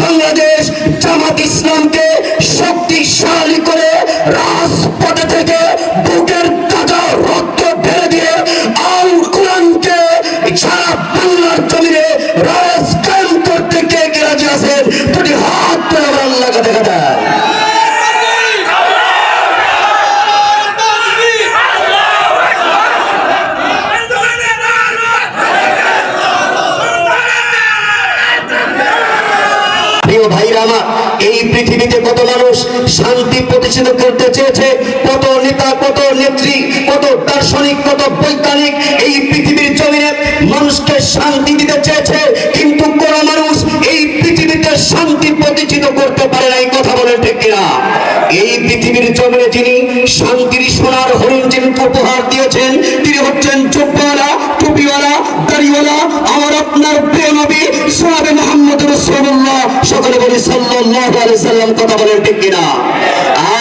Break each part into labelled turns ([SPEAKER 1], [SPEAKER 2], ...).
[SPEAKER 1] বাংলাদেশ জামাত ইসলামকে শক্তিশালী করে রাজপথে থেকে বুকের তাজা রক্ত ফেলে দিয়ে আল কোরআনকে সারা বাংলার জমিনে রাজ করতে কে কে রাজি আছেন? দুটি হাত তোলা আল্লাহকে দেখা যায়। ভাইরা আমার, এই পৃথিবীতে কত মানুষ শান্তি প্রতিষ্ঠিত করতে চেয়েছে, কত নেতা, কত নেত্রী, কত দার্শনিক, কত বৈজ্ঞানিক এই পৃথিবীর জমিনে মানুষকে শান্তি দিতে চেয়েছে, কিন্তু কোন মানুষ এই পৃথিবীতে শান্তি প্রতিষ্ঠিত করতে পারে না এই কথা বলেন ঠিক কিনা? এই পৃথিবীর জমিনে যিনি শান্তির সোনার হরিণ যিনি উপহার দিয়েছেন, তিনি হচ্ছেন চোপওয়ালা টুপিওয়ালা, দাড়িওয়ালা, আমার আপনার প্রিয় সাল্লাম কথা বলেন ঠিক কিনা?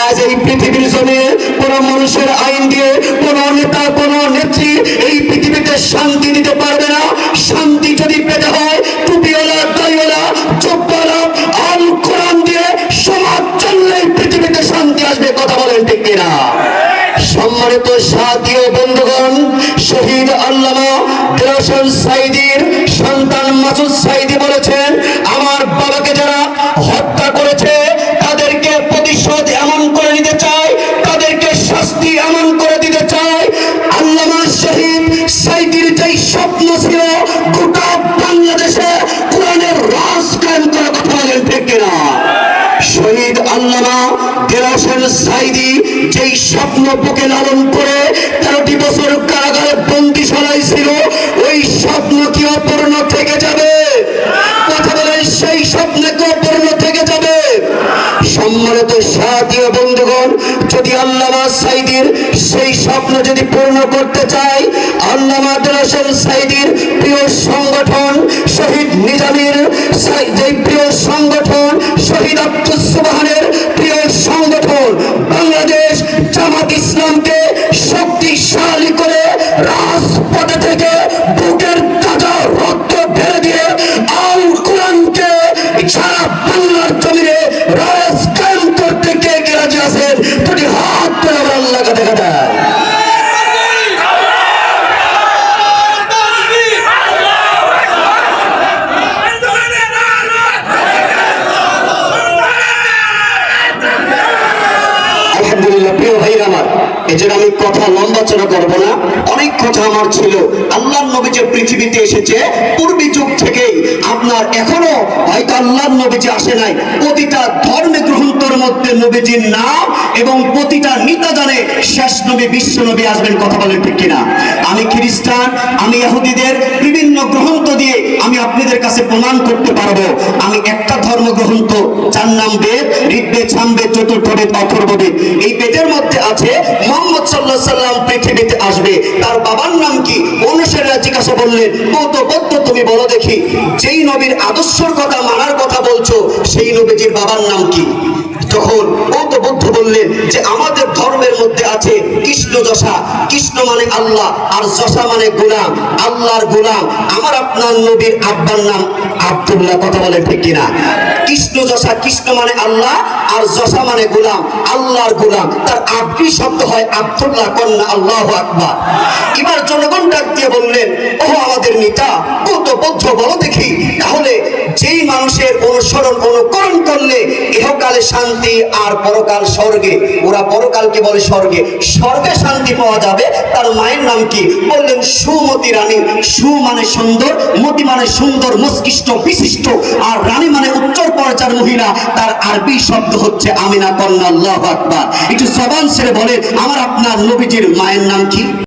[SPEAKER 1] আজ এই পৃথিবীর জমিনে কোন মানুষের আইন দিয়ে কোন নেতা, কোন নেত্রী এই পৃথিবীতে শান্তি দিতে পারবে না। শান্তি যদি পেতে হয় চোপওয়ালা আল কোরআন দিয়ে সমাজ পৃথিবীতে শান্তি আসবে, কথা বলেন ঠিক কিনা? সম্মানিত সাথী ও বন্ধুগণ, শহীদ আল্লামা দিলশন সাইদির সন্তান মাসুদ সাইদি বলেছেন, আমার বাবাকে যারা হত্যা স্বপ্ন ছিল গোটা বাংলাদেশে কোরআনের রাজ কায়েম করে কথা বলেন ঠিক কিনা? শহীদ আল্লামা দেরাসেন সাইদি যেই স্বপ্ন বুকে লালন করে তেরোটি বছর কারাগারে বন্দি ছিল, ওই স্বপ্ন কি অপূর্ণ থেকে যাবে? কথা বলেন সেই স্বপ্নে কি অপূর্ণ থেকে যাবে বন্ধুগণ, যদি আল্লামা সাইদির সেই স্বপ্ন যদি পূর্ণ করতে চাই আল্লামা দেরাসেন সাইদির প্রিয় সংগঠন শহীদ নিজামের যে প্রিয় সংগঠন শহীদ আব্দুল সুবহানের প্রিয় সংগঠন, বাংলাদেশ জামাত ইসলামকে প্রিয় আমার এজন্য আমি কথা করব না। অনেক কথা আমার ছিল। নবী যে পৃথিবীতে এসেছে, পূর্বী যুগ থেকেই আপনার এখনও হয়তো আল্লাহর নবী আসে নাই, প্রতিটা ধর্মে গ্রন্থর মধ্যে নবীজির নাম এবং প্রতিটা নিতা শেষ নবী, বিশ্ব নবী আসবেন, কথা বলেন ঠিক কিনা? আমি খ্রিস্টান, আমি ইহুদিদের বিভিন্ন গ্রন্থ দিয়ে আমি আপনাদের কাছে প্রমাণ করতে পারব। আমি একটা ধর্ম গ্রন্থ যার নাম বেদ, ঋগ্বেদ, সামবেদ চতুর্থবেদ অথর্ববেদ এই বেদের মধ্যে আছে, মোহাম্মদ সাল্লাহ সাল্লাম পৃথিবীতে আসবে। তার বাবার নাম কি? অনুসারীরা জিজ্ঞাসা বললেন কত বদ্ধ তুমি বলো দেখি। যেই নবীর আদর্শর কথা, মানার কথা বলছো, সেই নবীজির বাবার নাম কি? তখন বৌদ্ধ বুদ্ধ বললেন যে, আমাদের ধর্মের মধ্যে আছে যশা কৃষ্ণ মানে আল্লাহ, আর যশা মানে গোলাম আল্লাহর গোলাম আমার আপনার নবীর আব্বার নাম কথা ঠিক কিনা? কৃষ্ণ যশা, কৃষ্ণ মানে আল্লাহ, আর যশা মানে গোলাম আল্লাহর গোলাম তার শব্দ হয় আব্দুল্লাহ, কন্যা আল্লাহ আকবার। এবার জনগণ ডাক দিয়ে বললেন ও আমাদের নেতা, কত বদ্ধ, বলো দেখি। তাহলে যেই অনুসরণ অনুকরণ করলে ইহকালে শান্তি আর পরকাল স্বর্গে। ওরা পরকালকে বলে স্বর্গে? স্বর্গে শান্তি পাওয়া যাবে। তার মায়ের নাম কি? বললেন, সুমতি রানী। সু মানে সুন্দর, মতি মানে সুন্দর, মস্তিষ্ক বিশিষ্ট। আর রানী মানে উচ্চর পর্যায়ের মহিলা। তার আরবি শব্দ হচ্ছে আমিনা কন্যা, আল্লাহ আকবার। একটু জবান ছেড়ে বলে আমার আপনার নবীজির মায়ের নাম কি?